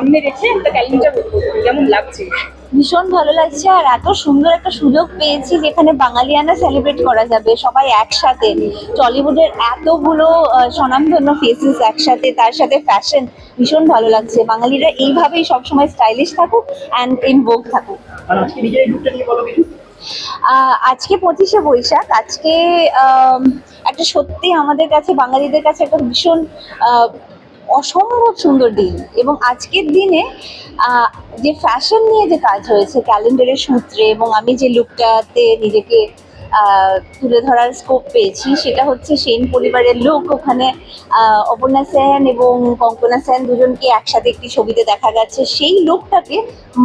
সামনে রেখে একটা ক্যালেন্ডার কেমন লাগছে? ভীষণ ভালো লাগছে আর এত সুন্দর একটা সুযোগ পেয়েছি যেখানে বাঙালিয়ানা সেলিব্রেট করা যাবে সবাই একসাথে। টলিউডের এতগুলো স্বনামধন্য ফেসেস একসাথে তার সাথে ফ্যাশন ভীষণ ভালো লাগছে। বাঙালিরা এইভাবেই সবসময় স্টাইলিশ থাকুক অ্যান্ড ইন বোক থাকুক। আজকে পঁচিশে বৈশাখ। আজকে একটা সত্যি আমাদের কাছে বাঙালিদের কাছে একটা ভীষণ অসম্ভব সুন্দর দিন। এবং আজকের দিনে যে ফ্যাশন নিয়ে যে কাজ হয়েছে ক্যালেন্ডারের সূত্রে এবং আমি যে লুকটাতে নিজেকে তুলে ধরার স্কোপ পেয়েছি, সেটা হচ্ছে সেন পরিবারের লোক ওখানে অপর্ণা সেন এবং কঙ্কনা সেন দুজনকে একসাথে একটি ছবিতে দেখা গেছে। সেই লোকটাকে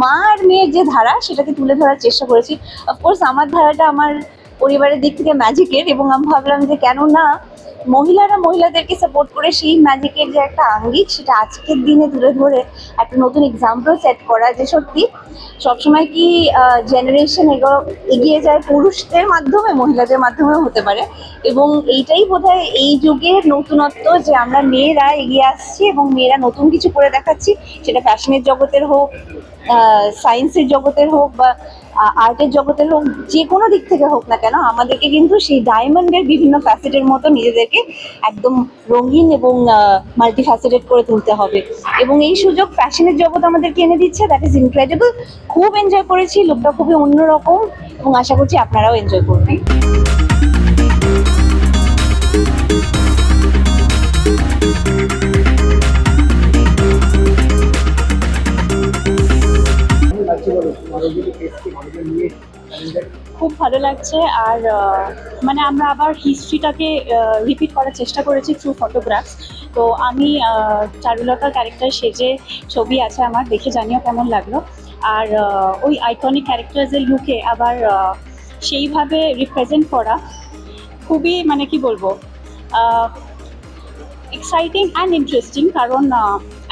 মা আর মেয়ের যে ধারা, সেটাকে তুলে ধরার চেষ্টা করেছি। অফকোর্স আমার ধারাটা আমার পরিবারের দিক থেকে ম্যাজিকের এবং আমি ভাবলাম যে কেন না মহিলারা মহিলাদেরকে সাপোর্ট করে সেই ম্যাজিকের যে একটা আঙ্গিক, সেটা আজকের দিনে তুলে ধরে একটা নতুন এক্সাম্পল সেট করা যে সত্যি সবসময় কি জেনারেশন এগিয়ে যায় পুরুষদের মাধ্যমে, মহিলাদের মাধ্যমেও হতে পারে। এবং এইটাই বোধহয় এই যুগের নতুনত্ব যে আমরা মেয়েরা এগিয়ে আসছি এবং মেয়েরা নতুন কিছু করে দেখাচ্ছি, সেটা ফ্যাশনের জগতের হোক সায়েন্সের জগতের হোক বা আর্টের জগতের হোক, যে কোনো দিক থেকে হোক না কেন, আমাদেরকে কিন্তু সেই ডায়মন্ডের বিভিন্ন ফ্যাসেটের মতো নিজেদেরকে একদম রঙিন এবং মাল্টি ফ্যাসেটেড করে তুলতে হবে। এবং এই সুযোগ ফ্যাশনের জগৎ আমাদেরকে এনে দিচ্ছে দ্যাট ইজ ইনক্রেডিবল খুব এনজয় করেছি লুকটা খুবই অন্যরকম, এবং আশা করছি আপনারাও এনজয় করবেন। লাগছে আর মানে আমরা আবার হিস্ট্রিটাকে রিপিট করার চেষ্টা করেছি থ্রু ফটোগ্রাফস তো আমি আহ, চারুলতার ক্যারেক্টার সেজে ছবি আছে আমার দেখে জানিও কেমন লাগল। আর ওই আইকনিক ক্যারেক্টার্সের লুকে আবার সেইভাবে রিপ্রেজেন্ট করা খুবই মানে কি বলব এক্সাইটিং অ্যান্ড ইন্টারেস্টিং কারণ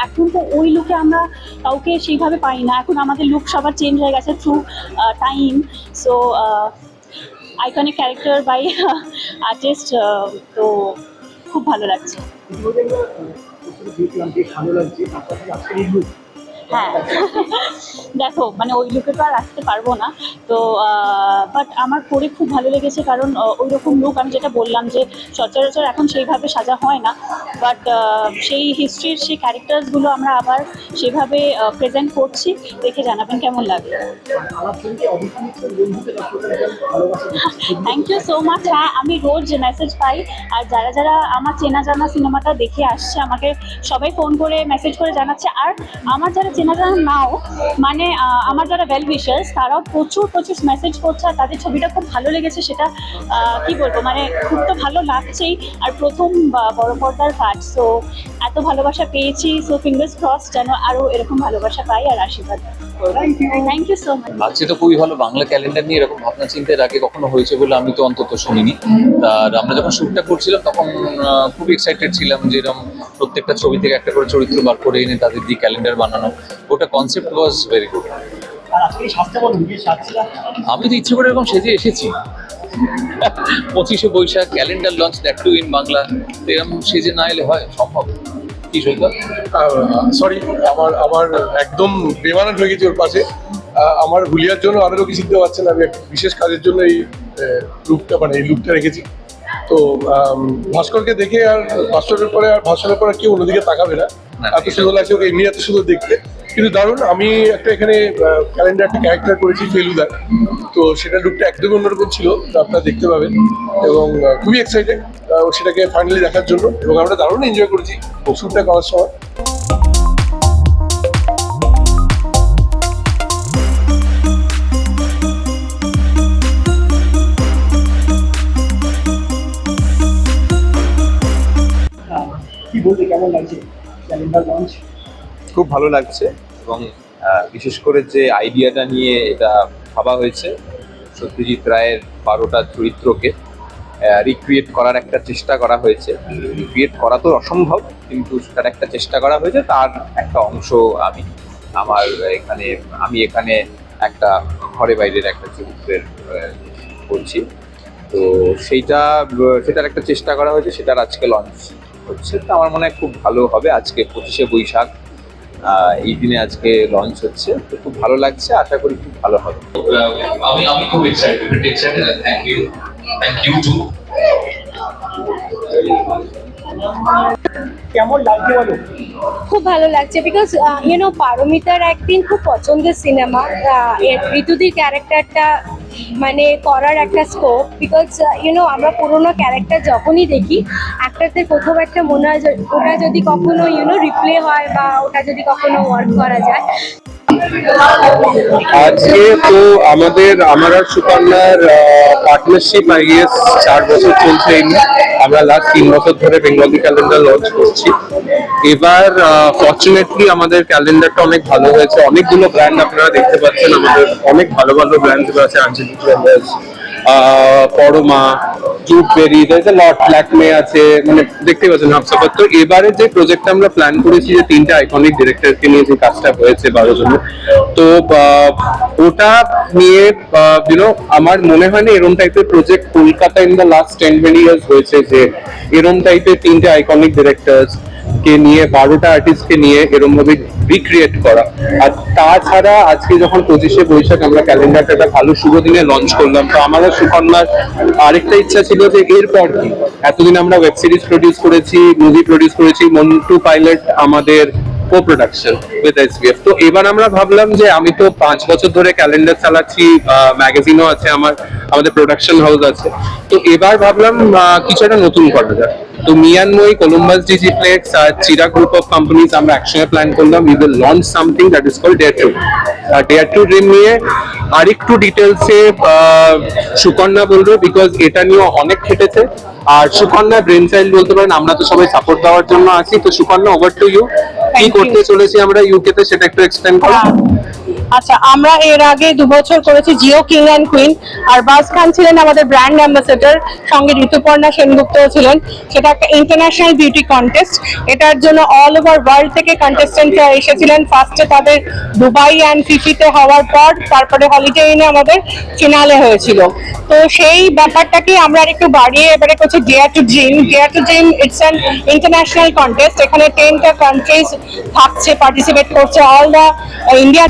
এখন তো ওই লুকে আমরা কাউকে সেইভাবে পাই না। এখন আমাদের লুক সবার চেঞ্জ হয়ে গেছে through time so iconic character by artist তো খুব ভালো লাগছে। ভালো লাগছে হ্যাঁ। দেখো মানে ওই লুকে তো আর আসতে পারব না। তো বাট আমার পরে খুব ভালো লেগেছে কারণ ওই রকম লুক আমি যেটা বললাম যে সচরাচর এখন সেইভাবে সাজা হয় না। বাট সেই হিস্ট্রির সেই ক্যারেক্টার্সগুলো আমরা আবার সেভাবে প্রেজেন্ট করছি। দেখে জানাবেন কেমন দিচ্ছে। থ্যাংক ইউ সো মাচ হ্যাঁ আমি রোজ মেসেজ পাই। আর যারা যারা আমার চেনা জানা সিনেমাটা দেখে আসছে, আমাকে সবাই ফোন করে মেসেজ করে জানাচ্ছে। আর আমার যারা চেনা জানা নাও মানে আমার যারা ওয়েল উইশার্স তারাও প্রচুর প্রচুর মেসেজ করছে আর তাদের ছবিটা খুব ভালো লেগেছে, সেটা কি বলব মানে খুব তো ভালো লাগছেই। আর প্রথম বড় পর্দার কাজ সো এত ভালোবাসা পেয়েছি সো ফিঙ্গার্স ক্রস যেন আরও এরকম ভালোবাসা পাই আর আশীর্বাদ থ্যাংক ইউ সো মাচ লাগছে তো খুবই ভালো। বাংলা ক্যালেন্ডার নিয়ে এরকম ভাবনা চিন্তার আগে কখনো হয়েছে বলে আমি তো অন্তত শুনিনি। আর আমরা যখন শুটটা করছিলাম তখন খুব এক্সাইটেড ছিলাম যে এরকম প্রত্যেকটা ছবি থেকে একটা করে চরিত্র বার করে এনে তাদের দিয়ে ক্যালেন্ডার বানানো। ওটা কনসেপ্ট ওয়াজ ভেরি গুড আমি তো ইচ্ছে করে এরকম সেজে এসেছি। পঁচিশে Baisakh calendar launch that too in Bangla এরকম সেজে না এলে হয় সম্ভব। কি সৈকত সরি আমার আমার একদম বেমানান হয়ে গেছে ওর পাশে। আমার হুলিয়ার জন্য আরও কিছু দিতে পারছেন আমি একটা বিশেষ কাজের জন্য এই লুকটা মানে এই লুকটা রেখেছি। তো ভাস্করকে দেখে আর ভাস্করের পরে আর ভাস্করের পরে কেউ অন্যদিকে তাকাবে না। না, এত সুন্দর লাগছে ওকে এমনি এত সুন্দর দেখতে। কিন্তু দারুণ আমি একটা এখানে ক্যালেন্ডার একটা ক্যারেক্টার করেছি ফেলুদার তো সেটা লুকটা একদমই অন্যরকম ছিল তো আপনারা দেখতে পাবেন। এবং খুবই এক্সাইটেড সেটাকে ফাইনালি দেখার জন্য। এবং আমরা দারুণ এনজয় করেছি শ্যুটটা করার সময়। কি বলতে কেমন লাগছে? ক্যালেন্ডার লঞ্চ খুব ভালো লাগছে। এবং বিশেষ করে যে আইডিয়াটা নিয়ে এটা ভাবা হয়েছে, সত্যজিৎ রায়ের বারোটা চরিত্রকে রিক্রিয়েট করার একটা চেষ্টা করা হয়েছে। রিক্রিয়েট করা তো অসম্ভব, কিন্তু সেটার একটা চেষ্টা করা হয়েছে, তার একটা অংশ আমি, আমার এখানে, আমি এখানে একটা ঘরে বাইরের একটা চরিত্রের করছি তো সেইটা, সেটার একটা চেষ্টা করা হয়েছে, সেটার আজকে লঞ্চ হচ্ছে। তো আমার মনে হয় খুব ভালো হবে, আজকে পঁচিশে বৈশাখ। এই দিনে আজকে লঞ্চ হচ্ছে। তো খুব ভালো লাগছে আশা করি খুব ভালো হবে। আমি আমি খুব excited excited thank you thank you too কেমন লাগছে বলো? খুব ভালো লাগছে বিকজ ইউনো পারমিতার একদিন খুব পছন্দের সিনেমা ঋতুদির ক্যারেক্টারটা মানে করার একটা স্কোপ বিকজ ইউনো আমরা পুরোনো ক্যারেক্টার যখনই দেখি, একটাতে কোথাও একটা মনে হয় ওটা যদি কখনো ইউনো রিপ্লে হয় বা ওটা যদি কখনো ওয়ার্ক করা যায়। আজকে তো আমাদের আমার আর সুকন্যার পার্টনারশিপ আই গেস চার বছর চলছে আমরা লাস্ট তিন বছর ধরে বেঙ্গলি ক্যালেন্ডার লঞ্চ করছি। এবার ফর্চুনেটলি আমাদের ক্যালেন্ডারটা অনেক ভালো হয়েছে। অনেকগুলো ব্র্যান্ড আপনারা দেখতে পাচ্ছেন। আমাদের অনেক ভালো ভালো ব্র্যান্ড আছে, আঞ্চলিক ব্র্যান্ডার্স পরমা, জুটবেরি দেয়ার এ লট ল্যাকমে আছে মানে দেখতে পাচ্ছেন হাফসাফার তো এবারে যে প্রজেক্ট আমরা প্ল্যান করেছি যে তিনটা আইকনিক ডিরেক্টরকে নিয়ে যে কাজটা হয়েছে বারো জনের, তো ওটা নিয়ে ইউনো আমার মনে হয় না এরম টাইপের project Kolkata in the last ten twenty years হয়েছে যে এরম টাইপের তিনটে আইকনিক ডিরেক্টরস কে নিয়ে, বারোটা আর্টিস্টকে নিয়ে এরম ভাবে রিক্রিয়েট করা। আর তাছাড়া আজকে যখন পঁচিশে বৈশাখ আমরা ক্যালেন্ডারটা একটা ভালো শুভ দিনে লঞ্চ করলাম, তো আমাদের সুকন্যার আরেকটা ইচ্ছা ছিল যে এরপর কি? এতদিন আমরা ওয়েব সিরিজ প্রডিউস করেছি মুভি প্রডিউস করেছি, মন্টু পাইলট আমাদের কো প্রোডাকশন উইথ এসবিএফ তো এবার আমরা ভাবলাম যে আমি তো পাঁচ বছর ধরে ক্যালেন্ডার চালাচ্ছি ম্যাগাজিনও আছে আমার, আমাদের প্রোডাকশন হাউস আছে। তো এবার ভাবলাম কিছু একটা নতুন করা যায় তো মিয়ানমই কলম্বাস ডিজিপ্লেক্স আর চিরা গ্রুপ অফ কোম্পানিজ আমরা একসঙ্গে প্ল্যান করলাম। We will launch something that is call dare to dare to dream নিয়ে আরেকটু ডিটেলসে সুকন্যা বলবে বিকজ এটা নিয়ে অনেক খেটেছে। আর সুকন্যা ব্রেন চাইল্ড বলতে পারেন, আমরা তো সবাই সাপোর্ট দেওয়ার জন্য আছি। তো সুকন্যা ওভার টু ইউ কি করতে চলেছি আমরা ইউকে তে সেটা একটু এক্সপ্লেন করো। আচ্ছা আমরা এর আগে দু বছর করেছি জিও কিং অ্যান্ড কুইন। আর বাস খান ছিলেন আমাদের ব্র্যান্ড অ্যাম্বাসেডর, সঙ্গে ঋতুপর্ণা সেনগুপ্ত ছিলেন। সেটা একটা ইন্টারন্যাশনাল বিউটি কন্টেস্ট এটার জন্য অল ওভার ওয়ার্ল্ড থেকে কন্টেস্টেন্টরা এসেছিলেন। ফার্স্টে তাদের দুবাই অ্যান্ড ফিফিতে হওয়ার পর, তারপরে হলিডে ইনে আমাদের ফিনালে হয়েছিল। তো সেই ব্যাপারটাকে আমরা আরেকটু বাড়িয়ে এবারে করছি dare to dream dare to dream it's an international contest এখানে টেনটা কান্ট্রিজ থাকছে পার্টিসিপেট করছে। All the India